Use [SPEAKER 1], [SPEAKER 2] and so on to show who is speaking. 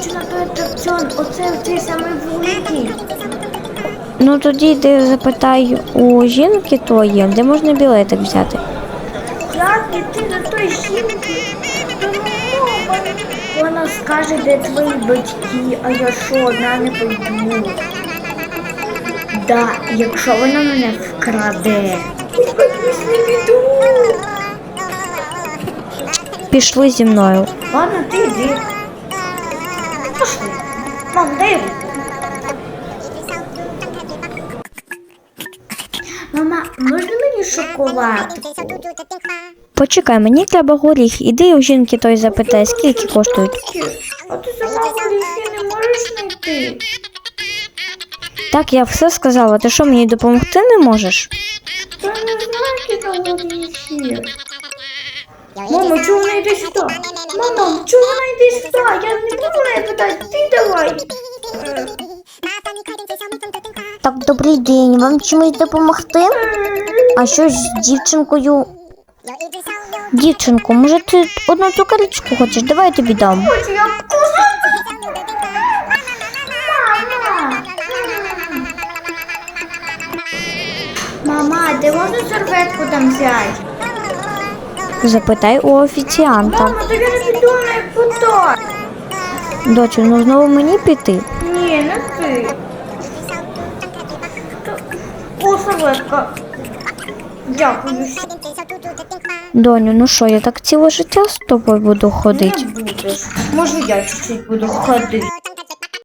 [SPEAKER 1] хочу на той атракціон. Оце цей самий великий.
[SPEAKER 2] Ну тоді йди запитай у жінки тої, де можна білетик взяти.
[SPEAKER 1] Як іти до той жінки? Ну. Вона скаже, де твої батьки, а я що, одна не пойду. Да, якщо вона мене вкраде.
[SPEAKER 2] Пішли зі мною.
[SPEAKER 1] Ладно, ти йди. Пошли. Мам, дай руку. Мама, можна мені шоколад?
[SPEAKER 2] Почекай, мені треба горіх. Іди у жінки той запитай, скільки коштують.
[SPEAKER 1] А ти сама горіхи не можеш знайти?
[SPEAKER 2] Так, я все сказала. Ти що мені допомогти не можеш?
[SPEAKER 1] Я не знаю, які там горіхи. Мама, чого вона йде сюди? Мама, чого вона йде сюди? Я не буду неї питати, ти давай.
[SPEAKER 2] Так, добрий день. Вам чимось допомогти? А що з дівчинкою? Дівчинко, може ти одну цукерочку хочеш? Давай я тобі дам.
[SPEAKER 1] Хочу я. Мама, де можна серветку там взяти?
[SPEAKER 2] Запитай у офіціанта.
[SPEAKER 1] Мама, то я не піду фото.
[SPEAKER 2] Дочу, ну знову мені піти.
[SPEAKER 1] Ні, не ти. О, серветка. Дякую.
[SPEAKER 2] Доню, ну що, я так ціле життя з тобою буду ходити?
[SPEAKER 1] Не будеш. Може, я чуть-чуть буду ходити.